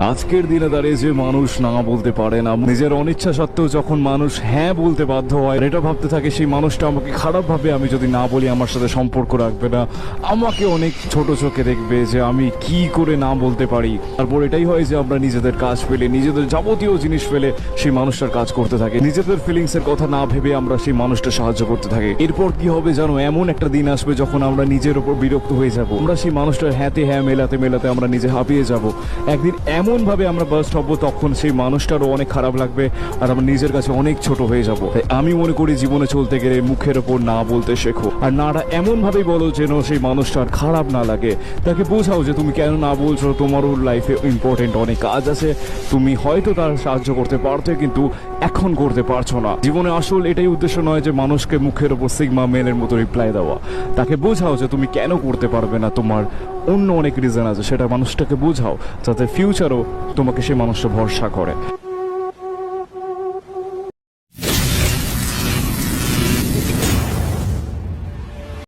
আজকের দিনে দাঁড়িয়ে যে মানুষ না বলতে পারে না, নিজের অনিচ্ছা সত্ত্বেও যখন মানুষ হ্যাঁ বলতে বাধ্য হয়, এটা ভাবতে থাকে, সেই মানুষটা আমাকে খারাপ ভাবে আমি যদি না বলি, আমার সাথে সম্পর্ক রাখবে না। আমাকে অনেক ছোট চোখে দেখবে যে আমি কি করে না বলতে পারি। তারপর এটাই হয় যে আমরা নিজেদের কাজ ফেলে নিজেদের যাবতীয় জিনিস ফেলে সেই মানুষটার কাজ করতে থাকি। নিজেদের ফিলিংস এর কথা না ভেবে আমরা সেই মানুষটা সাহায্য করতে থাকি। এরপর কি হবে জানো, এমন একটা দিন আসবে যখন আমরা নিজের উপর বিরক্ত হয়ে যাব। আমরা সেই মানুষটার হ্যাঁতে হ্যাঁ মেলাতে মেলাতে আমরা নিজে হাঁপিয়ে যাব। একদিন এমন ভাবে আমরা বাস্ট হব তখন সেই মানুষটারও অনেক খারাপ লাগবে আর আমরা নিজের কাছে অনেক ছোট হয়ে যাব। আমি মনে করি জীবনে চলতে গেলে মুখের ওপর না বলতে শেখো। আর নাটা এমন ভাবেই বলো যেন সেই মানুষটার খারাপ না লাগে। তাকে বোঝাও যে তুমি কেন না বলছো, তোমারও লাইফে ইম্পর্টেন্ট অনেক কাজ আছে। তুমি হয়তো তার সাহায্য করতে পারতে, কিন্তু এখন করতে পারছ না। জীবনে আসল এটাই উদ্দেশ্য নয় যে মানুষকে মুখের ওপর সিগমা মেলের মতো রিপ্লাই দেওয়া। তাকে বোঝাও যে তুমি কেন করতে পারবে না তোমার অন্য অনেক রিজন আছে সেটা মানুষটাকে বোঝাও যাতে ফিউচারও তোমাকে সে মানুষটা ভরসা করে।